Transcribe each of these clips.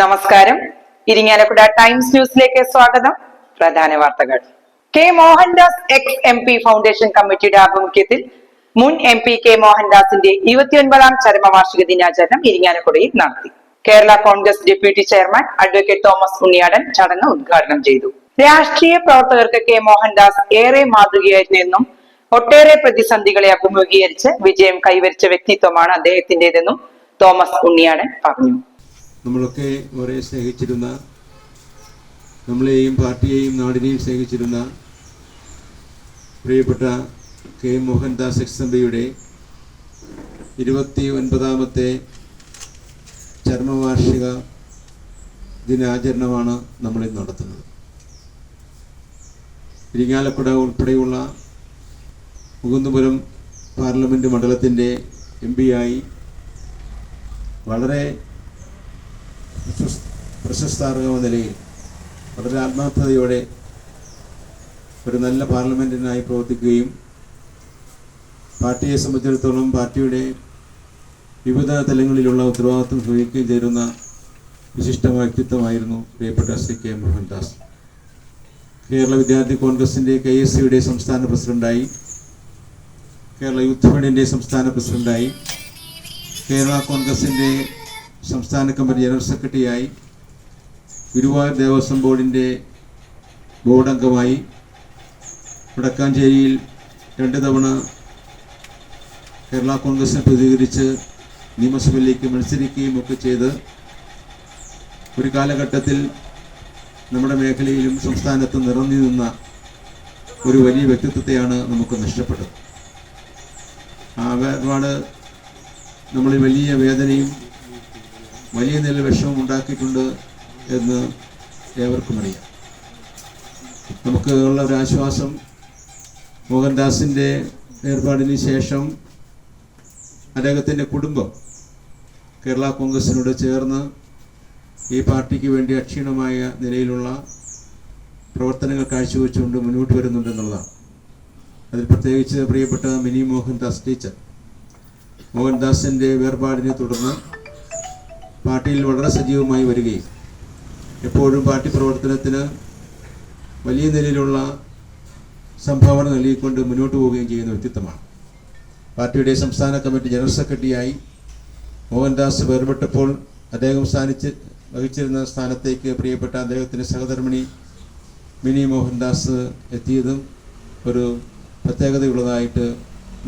നമസ്കാരം. ഇരിങ്ങാലക്കുട ടൈംസ് ന്യൂസിലേക്ക് സ്വാഗതം. പ്രധാന വാർത്തകൾ. K Mohandas ex M P foundation കമ്മിറ്റിയുടെ ആഭിമുഖ്യത്തിൽ മുൻ എം പി കെ മോഹൻദാസിന്റെ ഇരുപത്തിയൊൻപതാം ചരമവാർഷിക ദിനാചരണം ഇരിങ്ങാലക്കുടയിൽ നടത്തി. Kerala Congress deputy chairman advocate Thomas Unniyadan ചടങ്ങ് ഉദ്ഘാടനം ചെയ്തു. രാഷ്ട്രീയ പ്രവർത്തകർക്ക് കെ മോഹൻദാസ് ഏറെ മാതൃകയായിരുന്നു എന്നും ഒട്ടേറെ പ്രതിസന്ധികളെ അഭിമുഖീകരിച്ച് വിജയം കൈവരിച്ച വ്യക്തിത്വമാണ് അദ്ദേഹത്തിന്റേതെന്നും തോമസ് ഉണ്ണിയാടൻ പറഞ്ഞു. നമ്മളൊക്കെ ഒരേ സ്നേഹിച്ചിരുന്ന നമ്മളെയും പാർട്ടിയെയും നാടിനെയും സ്നേഹിച്ചിരുന്ന പ്രിയപ്പെട്ട കെ മോഹൻദാസ് എക്സംബിയുടെ ഇരുപത്തി ഒൻപതാമത്തെ ചർമ്മവാർഷിക ദിനാചരണമാണ് നമ്മളിന്ന് നടത്തുന്നത്. ഇരിങ്ങാലക്കുട ഉൾപ്പെടെയുള്ള മുകുന്ദപുരം പാർലമെന്റ് മണ്ഡലത്തിന്റെ എം പിയായി വളരെ പ്രശസ്താർഹമായ നിലയിൽ വളരെ ആത്മാർത്ഥതയോടെ ഒരു നല്ല പാർലമെന്റിനായി പ്രവർത്തിക്കുകയും പാർട്ടിയെ സംബന്ധിച്ചിടത്തോളം പാർട്ടിയുടെ വിവിധ തലങ്ങളിലുള്ള ഉത്തരവാദിത്വം വഹിക്കുകയും ചേരുന്ന വിശിഷ്ട വ്യക്തിത്വമായിരുന്നു പ്രിയപ്പെട്ട ശ്രീ കെ മോഹൻദാസ്. കേരള വിദ്യാർത്ഥി കോൺഗ്രസിന്റെ കെ എസ് സിയുടെ സംസ്ഥാന പ്രസിഡന്റായി കേരള യൂത്ത് ഫണ്ടിന്റെ സംസ്ഥാന പ്രസിഡന്റായി കേരള കോൺഗ്രസിന്റെ സംസ്ഥാന കമ്മിറ്റി ജനറൽ സെക്രട്ടറിയായി ഗുരുവായൂർ ദേവസ്വം ബോർഡിന്റെ ബോർഡ് അംഗമായി വടക്കാഞ്ചേരിയിൽ രണ്ട് തവണ കേരള കോൺഗ്രസിനെ പ്രതികരിച്ച് നിയമസഭയിലേക്ക് മത്സരിക്കുകയും ഒക്കെ ചെയ്ത് ഒരു കാലഘട്ടത്തിൽ നമ്മുടെ മേഖലയിലും സംസ്ഥാനത്തും നിറഞ്ഞു നിന്ന ഒരു വലിയ വ്യക്തിത്വത്തെയാണ് നമുക്ക് നഷ്ടപ്പെട്ടത്. ആ വേർപാട് നമ്മളിൽ വലിയ വേദനയും വലിയ നില വിഷമം ഉണ്ടാക്കിയിട്ടുണ്ട്. എന്ന് ഏവർക്കും അറിയാം. നമുക്ക് ഉള്ള ഒരു ആശ്വാസം മോഹൻദാസിന്റെ ഏർപ്പാടിന് ശേഷം അദ്ദേഹത്തിന്റെ കുടുംബം കേരള കോൺഗ്രസിനോട് ചേർന്ന് ഈ പാർട്ടിക്ക് വേണ്ടി അക്ഷീണമായ നിലയിലുള്ള പ്രവർത്തനങ്ങൾ കാഴ്ചവെച്ചുകൊണ്ട് മുന്നോട്ട് വരുന്നുണ്ടെന്നുള്ളതാണ് അതിൽ പ്രത്യേകിച്ച് പ്രിയപ്പെട്ട മിനി മോഹൻദാസ് ടീച്ചർ. മോഹൻദാസിന്റെ വേർപാടിനെ തുടർന്ന് പാർട്ടിയിൽ വളരെ സജീവമായി വരികയും എപ്പോഴും പാർട്ടി പ്രവർത്തനത്തിന് വലിയ നിലയിലുള്ള സംഭാവന നൽകിക്കൊണ്ട് മുന്നോട്ട് പോവുകയും ചെയ്യുന്ന വ്യക്തിത്വമാണ്. പാർട്ടിയുടെ സംസ്ഥാന കമ്മിറ്റി ജനറൽ സെക്രട്ടറിയായി മോഹൻദാസ് വേർപെട്ടപ്പോൾ അദ്ദേഹം സ്ഥാനിച്ച് വഹിച്ചിരുന്ന സ്ഥാനത്തേക്ക് പ്രിയപ്പെട്ട അദ്ദേഹത്തിന്റെ സഹധർമ്മിണി മിനി മോഹൻദാസ് എത്തിയതും ഒരു പ്രത്യേകതയുള്ളതായിട്ട്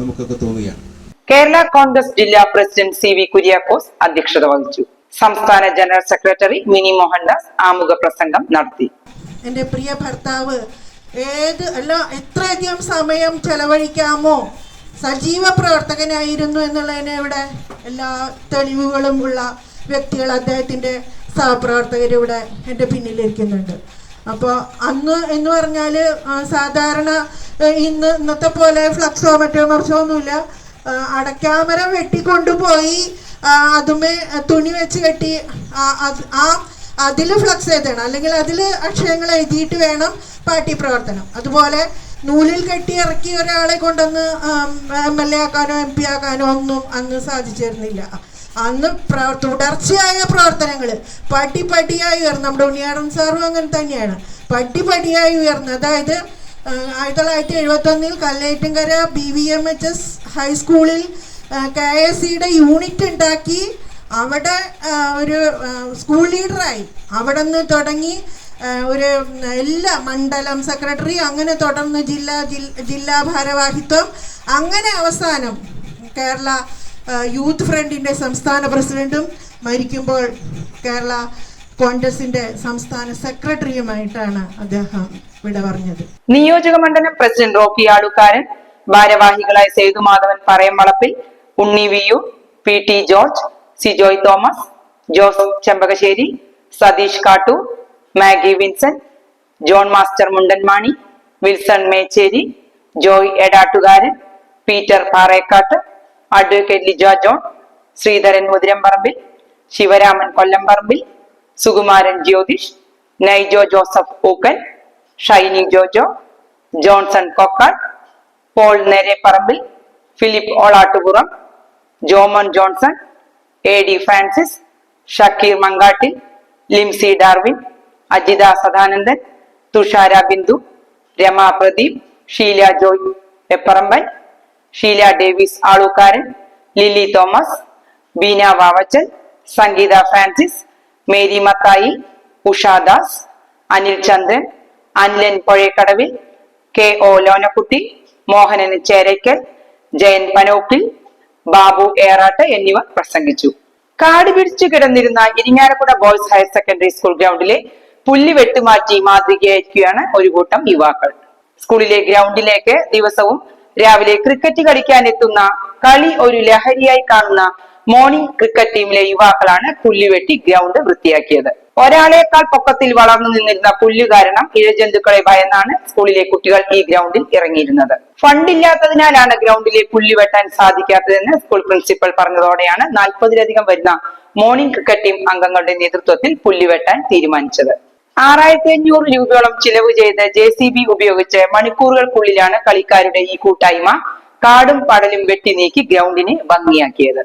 നമുക്കൊക്കെ തോന്നുകയാണ്. കേരള കോൺഗ്രസ് ജില്ലാ പ്രസിഡന്റ് സി വി കുര്യാക്കോസ് അധ്യക്ഷത വഹിച്ചു. സംസ്ഥാന ജനറൽ സെക്രട്ടറി മിനി മോഹൻദാസ് ആമുഖ പ്രസംഗം നടത്തി. എന്റെ പ്രിയ ഭർത്താവ് ഏത് അല്ല എത്രയധികം സമയം ചെലവഴിക്കാമോ സജീവ പ്രവർത്തകനായിരുന്നു എന്നുള്ളതിന് ഇവിടെ എല്ലാ തെളിവുകളും ഉള്ള വ്യക്തികൾ അദ്ദേഹത്തിന്റെ സഹപ്രവർത്തകർ ഇവിടെ എന്റെ പിന്നിലിരിക്കുന്നുണ്ട്. അപ്പോൾ അന്ന് എന്ന് പറഞ്ഞാൽ സാധാരണ ഇന്ന് ഇന്നത്തെ പോലെ ഫ്ലക്സോ മറ്റോ മറിച്ചോ ഒന്നുമില്ല. അടക്കാമരം വെട്ടിക്കൊണ്ടുപോയി അതുമേ തുണി വെച്ച് കെട്ടി ആ, അത് അതിൽ ഫ്ലക്സ് എഴുതണം അല്ലെങ്കിൽ അതിൽ അക്ഷരങ്ങൾ എഴുതിയിട്ട് വേണം പാർട്ടി പ്രവർത്തനം. അതുപോലെ നൂലിൽ കെട്ടി ഇറക്കി ഒരാളെ കൊണ്ടൊന്ന് എം എൽ എ ആക്കാനോ എം പി ആക്കാനോ ഒന്നും അന്ന് സാധിച്ചിരുന്നില്ല. അന്ന് പ്ര തുടർച്ചയായ പ്രവർത്തനങ്ങൾ പടി പടിയായി ഉയർന്നു. നമ്മുടെ ഉണ്ണിയാടൻ സാറും അങ്ങനെ തന്നെയാണ്. പടി പടിയായി ഉയർന്നു. അതായത് ആയിരത്തി തൊള്ളായിരത്തി എഴുപത്തൊന്നിൽ Kallettumkara B V M H S ഹൈസ്കൂളിൽ കെ എസ് സിയുടെ യൂണിറ്റ് ഉണ്ടാക്കി അവിടെ ഒരു സ്കൂൾ ലീഡറായി അവിടെ നിന്ന് തുടങ്ങി ഒരു എല്ലാ മണ്ഡലം സെക്രട്ടറി അങ്ങനെ തുടർന്ന് ജില്ലാ ജില്ലാ ഭാരവാഹിത്വം. അങ്ങനെ അവസാനം കേരള യൂത്ത് ഫ്രണ്ടിന്റെ സംസ്ഥാന പ്രസിഡന്റും മരിക്കുമ്പോൾ കേരള കോൺഗ്രസിന്റെ സംസ്ഥാന സെക്രട്ടറിയുമായിട്ടാണ് അദ്ദേഹം ഇവിടെ പറഞ്ഞത്. നിയോജക മണ്ഡലം പ്രസിഡന്റ് റോക്കി ആളുകാരൻ ഭാരവാഹികളായ Sethumadhavan Parayampalappil Unni വിയു P T George Sijoy Thomas Jose Chempakasseri Satheesh Kattu Maggie Vincent John master Mundanmani Wilson Mecheri Joy Edattukaran Peter Parekkattu advocate Lijo John Sreedharan Muthiramparambil Sivaraman Kollamparambil Sukumaran Jyothish Naijo Joseph Ookkan Shiny Jojo Johnson Kokkat Paul Nereparambil Philip Olattupuram Jomon Johnson A D Francis Shakeer Mankattil Limsy Darwin Ajitha Sadanandan Thushara Bindu Rema Pradeep Sheela Joy Pepparamban Sheela Davis Alukkaran Lilly Thomas Beena Vavachal Sangeetha Francis Mary Mathai Ushadas Anil Chandran Anilan Pozhekkadavil K O Lonakutty Mohanan Cheraykkal Jayan Panokkil Babu Erattu എന്നിവർ പ്രസംഗിച്ചു. കാട് പിടിച്ചു കിടന്നിരുന്ന Irinjalakuda boys higher secondary school ഗ്രൗണ്ടിലെ പുല്ല് വെട്ടുമാറ്റി മാതൃകയായിരിക്കുകയാണ് ഒരു കൂട്ടം യുവാക്കൾ. സ്കൂളിലെ ഗ്രൗണ്ടിലേക്ക് ദിവസവും രാവിലെ ക്രിക്കറ്റ് കളിക്കാൻ എത്തുന്ന കളി ഒരു ലഹരിയായി കാണുന്ന മോർണിംഗ് ക്രിക്കറ്റ് ടീമിലെ യുവാക്കളാണ് പുല്ലുവെട്ടി ഗ്രൗണ്ട് വൃത്തിയാക്കിയത്. ഒരാളേക്കാൾ പൊക്കത്തിൽ വളർന്നു നിന്നിരുന്ന പുല്ല് കാരണം ഇഴജന്തുക്കളെ ഭയന്നാണ് സ്കൂളിലെ കുട്ടികൾ ഈ ഗ്രൗണ്ടിൽ ഇറങ്ങിയിരുന്നത്. ഫണ്ടില്ലാത്തതിനാലാണ് ഗ്രൗണ്ടിലെ പുല്ല് വെട്ടാൻ സാധിക്കാത്തതെന്ന് സ്കൂൾ പ്രിൻസിപ്പൽ പറഞ്ഞതോടെയാണ് നാൽപ്പതിലധികം വരുന്ന മോർണിംഗ് ക്രിക്കറ്റ് ടീം അംഗങ്ങളുടെ നേതൃത്വത്തിൽ പുല്ല് വെട്ടാൻ തീരുമാനിച്ചത്. ആറായിരത്തി അഞ്ഞൂറ് രൂപയോളം ചിലവ് ചെയ്ത് ജെ സി ബി ഉപയോഗിച്ച് മണിക്കൂറുകൾക്കുള്ളിലാണ് കളിക്കാരുടെ ഈ കൂട്ടായ്മ കാടും പടലും വെട്ടി നീക്കി ഗ്രൗണ്ടിനെ ഭംഗിയാക്കിയത്.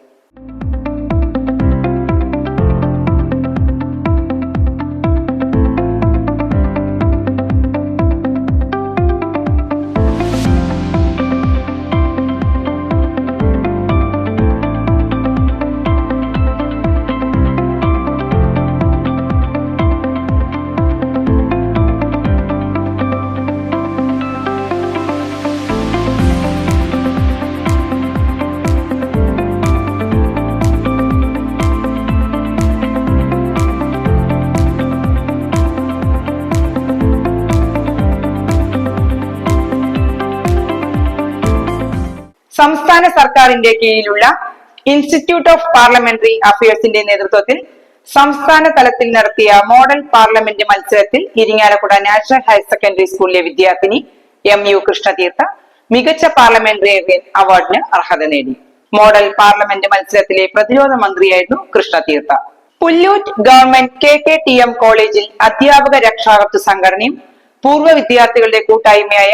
സംസ്ഥാന സർക്കാരിന്റെ കീഴിലുള്ള ഇൻസ്റ്റിറ്റ്യൂട്ട് ഓഫ് പാർലമെന്ററി അഫയേഴ്സിന്റെ നേതൃത്വത്തിൽ സംസ്ഥാന തലത്തിൽ നടത്തിയ മോഡൽ പാർലമെന്റ് മത്സരത്തിൽ ഇരിങ്ങാലക്കുട നാഷണൽ ഹയർ സെക്കൻഡറി സ്കൂളിലെ വിദ്യാർത്ഥിനി എം യു കൃഷ്ണതീർത്ഥ മികച്ച പാർലമെന്റേറിയൻ അവാർഡിന് അർഹത നേടി. മോഡൽ പാർലമെന്റ് മത്സരത്തിലെ പ്രതിരോധ മന്ത്രിയായിരുന്നു Krishnatheertha. Pullut government K K T M കോളേജിൽ അധ്യാപക രക്ഷാകർതൃ സംഘടനയും പൂർവ വിദ്യാർത്ഥികളുടെ കൂട്ടായ്മയായ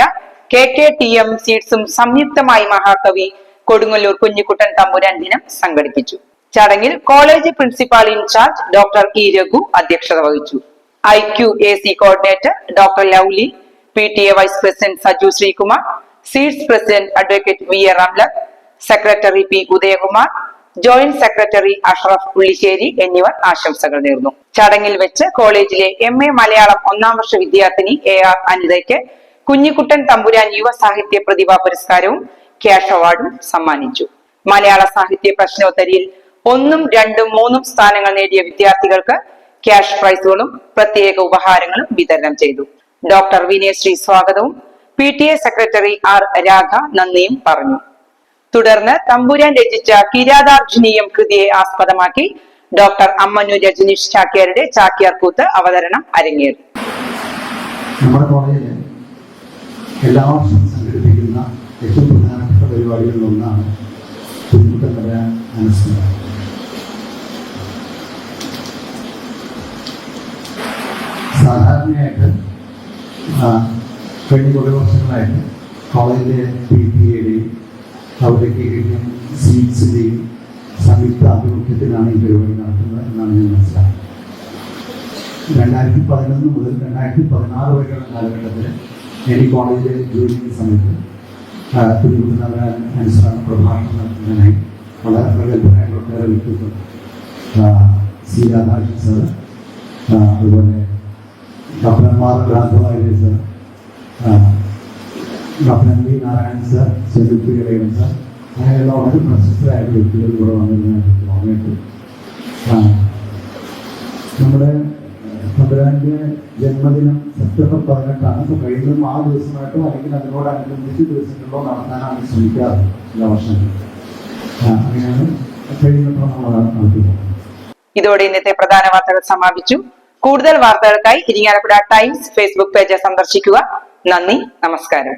കെ കെ ടി എം സീഡ്സും സംയുക്തമായി മഹാകവി കൊടുങ്ങല്ലൂർ കുഞ്ഞിക്കുട്ടൻ തമ്പുരാൻ ദിനം സംഘടിപ്പിച്ചു. ചടങ്ങിൽ college principal in-charge doctor E Raghu അധ്യക്ഷത വഹിച്ചു. I Q A C coordinator doctor Lovely P T A vice president Saju Sreekumar seeds president advocate V A Ramlak secretary P Udayakumar joint secretary Ashraf Pullissery എന്നിവർ ആശംസകൾ നേർന്നു. ചടങ്ങിൽ വെച്ച് കോളേജിലെ M A Malayalam ഒന്നാം വർഷ വിദ്യാർത്ഥിനി എ ആർ അനിതയ്ക്ക് കുഞ്ഞിക്കുട്ടൻ തമ്പുരാൻ യുവ സാഹിത്യ പ്രതിഭാ പുരസ്കാരവും ക്യാഷ് അവാർഡും സമ്മാനിച്ചു. മലയാള സാഹിത്യ പ്രശ്നോത്തരിയിൽ ഒന്നും രണ്ടും മൂന്നും സ്ഥാനങ്ങൾ നേടിയ വിദ്യാർത്ഥികൾക്ക് ക്യാഷ് പ്രൈസുകളും പ്രത്യേക ഉപഹാരങ്ങളും വിതരണം ചെയ്തു. ഡോക്ടർ വിനയശ്രീ സ്വാഗതവും P T A secretary R Ragha നന്ദിയും പറഞ്ഞു. തുടർന്ന് തമ്പുരാൻ രചിച്ച കിരാതാർജുനീയം കൃതിയെ ആസ്പദമാക്കി ഡോക്ടർ അമ്മനു രജനീഷ് ചാക്യാരുടെ ചാക്യാർ കൂത്ത് അവതരണം അരങ്ങേറി. എല്ലാ വർഷവും സംഘടിപ്പിക്കുന്ന ഏറ്റവും പ്രധാനപ്പെട്ട പരിപാടികളിൽ ഒന്നാണ് കുഞ്ഞുകുട്ടക്കര അനുസ്മരണം സാധാരണയായിട്ട് കഴിഞ്ഞ കുറേ വർഷങ്ങളായിട്ട് കോളേജിലെ പി ടി എയുടെയും അവരുടെ കീഴിലും സീറ്റ്സിന്റെയും സംയുക്ത ആഭിമുഖ്യത്തിലാണ് ഈ പരിപാടി നടത്തുന്നത് എന്നാണ് ഞാൻ മനസ്സിലാക്കുന്നത്. രണ്ടായിരത്തി പതിനൊന്ന് മുതൽ രണ്ടായിരത്തി പതിനാറ് വരെയുള്ള കാലഘട്ടത്തിൽ ഈ കോളേജിൽ ജോലി ചെയ്യുന്ന സമയത്ത് കുഞ്ഞുകുട്ടനാഥ അനുസരണ പ്രഭാഷണം നടത്തുന്നതിനായി വളരെ ഒട്ടേറെ വ്യക്തിത്വം സി രാധാകൃഷ്ണൻ സാറ് അതുപോലെ doctor M R രാഘവായ sir doctor M V Narayanan sir Chelluppi Ilayan sir അങ്ങനെയുള്ള വളരെ പ്രശസ്തരായ വ്യക്തികൾ ഇവിടെ വന്നിരുന്നതായിട്ട് തോന്നിയിട്ടുണ്ട് നമ്മുടെ തമ്പുരാന്റെ ജന്മദിനം സെപ്റ്റംബർ പതിനെട്ടാണ് അപ്പോൾ കഴിയുന്നതും ആ ദിവസമായിട്ടോ അല്ലെങ്കിൽ അതിനോടനുബന്ധിച്ച് ദിവസങ്ങളിലോ നടത്താനാണ് ശ്രമിക്കാറ് ചില വർഷങ്ങൾ നമ്മൾ ഇതോടെ ഇന്നത്തെ പ്രധാന വാർത്തകൾ സമാപിച്ചു. കൂടുതൽ വാർത്തകൾക്കായി ഇരിങ്ങാലക്കുട ടൈംസ് ഫേസ്ബുക്ക് പേജ് സന്ദർശിക്കുക. നന്ദി നമസ്കാരം.